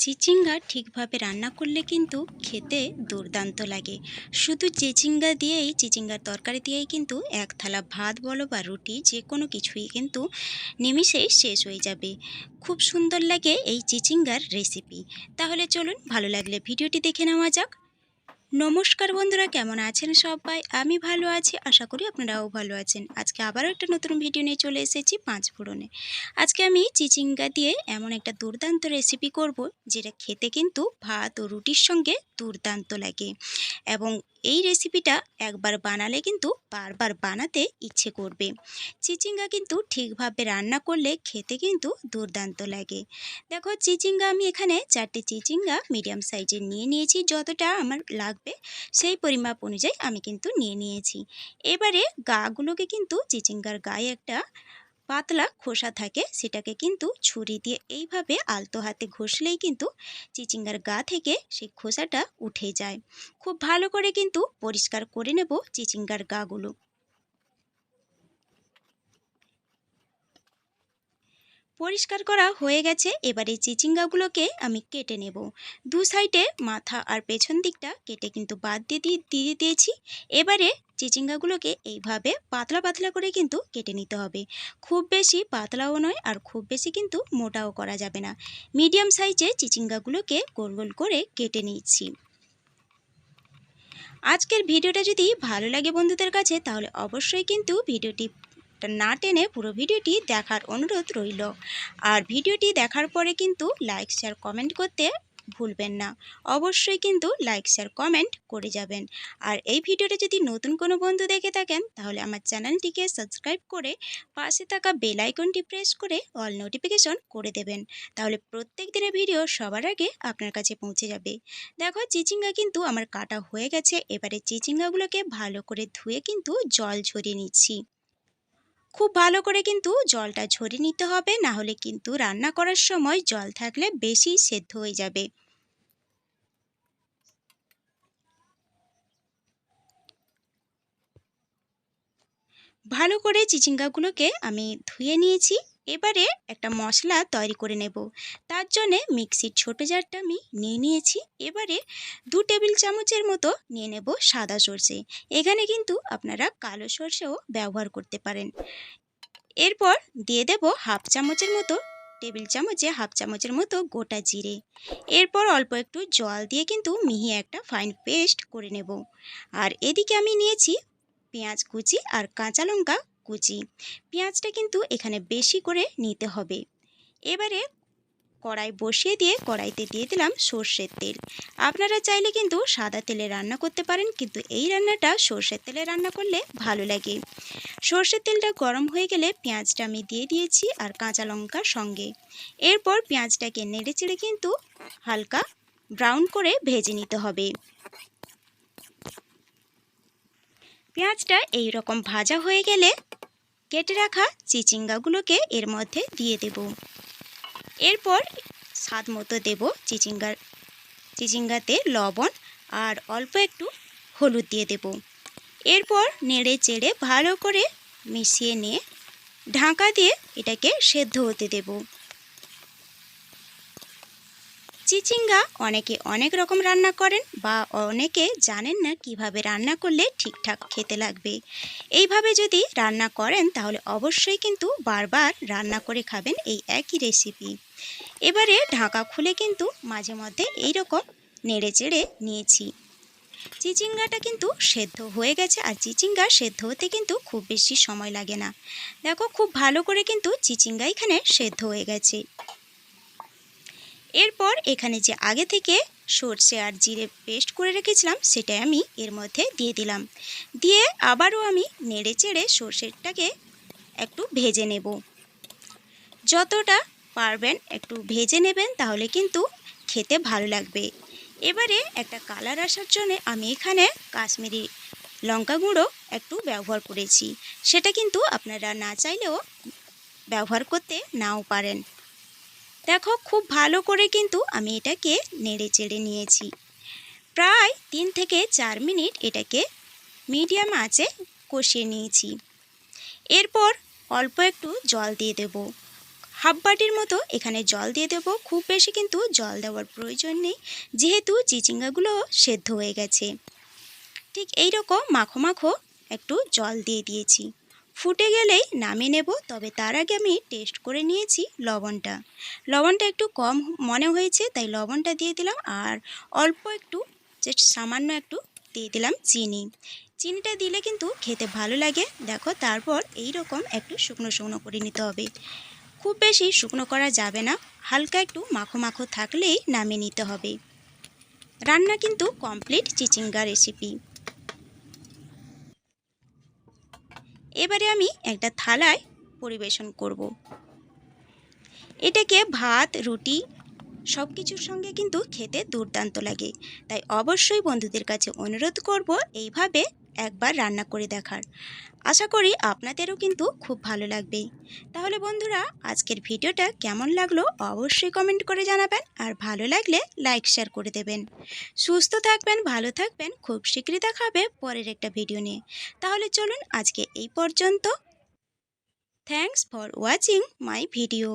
চিচিঙ্গা ঠিকভাবে রান্না করলে কিন্তু খেতে দুর্দান্ত লাগে। শুধু চিচিঙ্গা দিয়েই, চিচিঙ্গার তরকারি দিয়েই কিন্তু এক থালা ভাত বলো বা রুটি যে কোনো কিছুই কিন্তু নিমিষেই শেষ হয়ে যাবে। খুব সুন্দর লাগে এই চিচিঙ্গার রেসিপি তাহলে চলুন, ভালো লাগলে ভিডিওটি দেখে নেওয়া যাক। নমস্কার বন্ধুরা, কেমন আছেন সবাই? আমি ভালো আছি, আশা করি আপনারাও ভালো আছেন। আজকে আবারও একটা নতুন ভিডিও নিয়ে চলে এসেছি পাঁচ ফোড়নে। আজকে আমি চিচিঙ্গা দিয়ে এমন একটা দুর্দান্ত রেসিপি করব, যেটা খেতে কিন্তু ভাত ও রুটির সঙ্গে দুর্দান্ত লাগে। এবং এই রেসিপিটা একবার বানালে কিন্তু বারবার বানাতে ইচ্ছে করবে। চিচিঙ্গা কিন্তু ঠিকভাবে রান্না করলে খেতে কিন্তু দুর্দান্ত লাগে। দেখো, চিচিঙ্গা আমি এখানে চারটে চিচিঙ্গা মিডিয়াম সাইজের নিয়ে নিয়েছি। যতটা আমার লাগবে সেই পরিমাপ অনুযায়ী আমি কিন্তু নিয়ে নিয়েছি। এবারে গাগুলোকে কিন্তু চিচিঙ্গার গায়ে একটা পাতলা খোসা থাকে, সেটাকে কিন্তু ছুরি দিয়ে এইভাবে আলতো হাতে ঘষলেই কিন্তু চিচিঙ্গার গা থেকে সেই খোসাটা উঠে যায়। খুব ভালো করে কিন্তু পরিষ্কার করে নেব চিচিঙ্গার গাগুলো। পরিষ্কার করা হয়ে গেছে, এবারে চিচিঙ্গাগুলোকে আমি কেটে নেব। দু সাইডে মাথা আর পেছন দিকটা কেটে কিন্তু বাদ দিয়ে দিয়ে দিয়েছি। এবারে চিচিঙ্গাগুলোকে এইভাবে পাতলা পাতলা করে কিন্তু কেটে নিতে হবে। খুব বেশি পাতলাও নয় আর খুব বেশি কিন্তু মোটাও করা যাবে না। মিডিয়াম সাইজে চিচিঙ্গাগুলোকে গোল গোল করে কেটে নিচ্ছি। আজকের ভিডিওটা যদি ভালো লাগে বন্ধুদের কাছে, তাহলে অবশ্যই কিন্তু ভিডিওটি না টেনে পুরো ভিডিওটি দেখার অনুরোধ রইল। আর ভিডিওটি দেখার পরে কিন্তু লাইক, শেয়ার, কমেন্ট করতে ভুলবেন না। অবশ্যই কিন্তু লাইক শেয়ার কমেন্ট করে যাবেন। আর এই ভিডিওটা যদি নতুন কোনো বন্ধু দেখে থাকেন, তাহলে আমার চ্যানেলটিকে সাবস্ক্রাইব করে পাশে থাকা বেল আইকনটি প্রেস করে অল নোটিফিকেশন করে দেবেন। তাহলে প্রত্যেক দিনের ভিডিও সবার আগে আপনার কাছে পৌঁছে যাবে। দেখো, চিচিঙ্গা কিন্তু আমার কাটা হয়ে গেছে। এবারে চিচিঙ্গাগুলোকে ভালো করে ধুয়ে কিন্তু জল ঝরিয়ে নিচ্ছি। খুব ভালো করে কিন্তু জলটা ঝরিয়ে নিতে হবে না হলে কিন্তু রান্না করার সময় জল থাকলে বেশি সেদ্ধ হয়ে যাবে। ভালো করে চিচিঙ্গাগুলোকে আমি ধুয়ে নিয়েছি। এবারে একটা মশলা তৈরি করে নেব। তার জন্যে মিক্সির ছোটো জারটা আমি নিয়ে নিয়েছি। এবারে দু টেবিল চামচের মতো নিয়ে নেব সাদা সর্ষে। এখানে কিন্তু আপনারা কালো সর্ষেও ব্যবহার করতে পারেন। এরপর দিয়ে দেব হাফ চামচের মতো, টেবিল চামচে হাফ চামচের মতো গোটা জিরে। এরপর অল্প একটু জল দিয়ে কিন্তু মিহি একটা ফাইন পেস্ট করে নেব। আর এদিকে আমি নিয়েছি পেঁয়াজ কুচি আর কাঁচা লঙ্কা কুচি। পেঁয়াজটা কিন্তু এখানে বেশি করে নিতে হবে। এবারে কড়াই বসিয়ে দিয়ে কড়াইতে দিয়ে দিলাম সর্ষের তেল। আপনারা চাইলে কিন্তু সাদা তেলে রান্না করতে পারেন, কিন্তু এই রান্নাটা সর্ষের তেলে রান্না করলে ভালো লাগে। সর্ষের তেলটা গরম হয়ে গেলে পেঁয়াজটা আমি দিয়ে দিয়েছি আর কাঁচা লঙ্কার সঙ্গে। এরপর পেঁয়াজটাকে নেড়ে চেড়ে কিন্তু হালকা ব্রাউন করে ভেজে নিতে হবে। পেঁয়াজটা এই রকম ভাজা হয়ে গেলে কেটে রাখা চিচিঙ্গাগুলোকে এর মধ্যে দিয়ে দেব। এরপর স্বাদ মতো দেব চিচিঙ্গার চিচিঙ্গাতে লবণ আর অল্প একটু হলুদ দিয়ে দেব। এরপর নেড়ে চেড়ে ভালো করে মিশিয়ে নিয়ে ঢাকা দিয়ে এটাকে সেদ্ধ হতে দেবো। চিচিঙ্গা অনেকে অনেক রকম রান্না করেন বা অনেকে জানেন না কীভাবে রান্না করলে ঠিকঠাক খেতে লাগবে। এইভাবে যদি রান্না করেন তাহলে অবশ্যই কিন্তু বারবার রান্না করে খাবেন এই একই রেসিপি। এবারে ঢাকা খুলে কিন্তু মাঝে মধ্যে এই রকম নেড়ে চেড়ে নিয়েছি। চিচিঙ্গাটা কিন্তু সেদ্ধ হয়ে গেছে আর চিচিঙ্গা সেদ্ধ হতে কিন্তু খুব বেশি সময় লাগে না। দেখো খুব ভালো করে কিন্তু চিচিঙ্গা এখানে সেদ্ধ হয়ে গেছে। এরপর এখানে যে আগে থেকে সর্ষে আর জিরে পেস্ট করে রেখেছিলাম, সেটাই আমি এর মধ্যে দিয়ে দিলাম। দিয়ে আবারও আমি নেড়ে চেড়ে সর্ষেটাকে একটু ভেজে নেব। যতটা পারবেন একটু ভেজে নেবেন, তাহলে কিন্তু খেতে ভালো লাগবে। এবারে একটা কালার আসার জন্য আমি এখানে কাশ্মীরি লঙ্কা গুঁড়ো একটু ব্যবহার করেছি। সেটা কিন্তু আপনারা না চাইলেও ব্যবহার করতে নাও পারেন। দেখো খুব ভালো করে কিন্তু আমি এটাকে নেড়ে চেড়ে নিয়েছি। প্রায় তিন থেকে চার মিনিট এটাকে মিডিয়াম আঁচে কষিয়ে নিয়েছি। এরপর অল্প একটু জল দিয়ে দেব। হাফ বাটির মতো এখানে জল দিয়ে দেব। খুব বেশি কিন্তু জল দেওয়ার প্রয়োজন নেই, যেহেতু চিচিঙ্গাগুলো সেদ্ধ হয়ে গেছে। ঠিক এই রকম মাখো মাখো একটু জল দিয়ে দিয়েছি। ফুটে গেলেই নামিয়ে নেব, তবে তার আগে আমি টেস্ট করে নিয়েছি লবণটা। লবণটা একটু কম মনে হয়েছে, তাই লবণটা দিয়ে দিলাম আর অল্প একটু জাস্ট সামান্য একটু দিয়ে দিলাম চিনি। চিনিটা দিলে কিন্তু খেতে ভালো লাগে। দেখো, তারপর এই রকম একটু শুকনো শুকনো করে নিতে হবে। খুব বেশি শুকনো করা যাবে না, হালকা একটু মাখো মাখো থাকলেই নামিয়ে নিতে হবে। রান্না কিন্তু কমপ্লিট চিচিঙ্গা রেসিপি এবারে আমি একটা থালায় পরিবেশন করব। এটাকে ভাত, রুটি সব কিছুর সঙ্গে কিন্তু খেতে দুর্দান্ত লাগে। তাই অবশ্যই বন্ধুদের কাছে অনুরোধ করব এইভাবে একবার রান্না করে দেখার। আশা করি আপনাদেরও কিন্তু খুব ভালো লাগবে। তাহলে বন্ধুরা, আজকের ভিডিওটা কেমন লাগল অবশ্যই কমেন্ট করে জানাবেন আর ভালো লাগলে লাইক, শেয়ার করে দেবেন। সুস্থ থাকবেন, ভালো থাকবেন, খুব শীঘ্রই দেখা হবে পরের একটা ভিডিও নিয়ে। তাহলে চলুন আজকে এই পর্যন্ত। Thanks for watching my video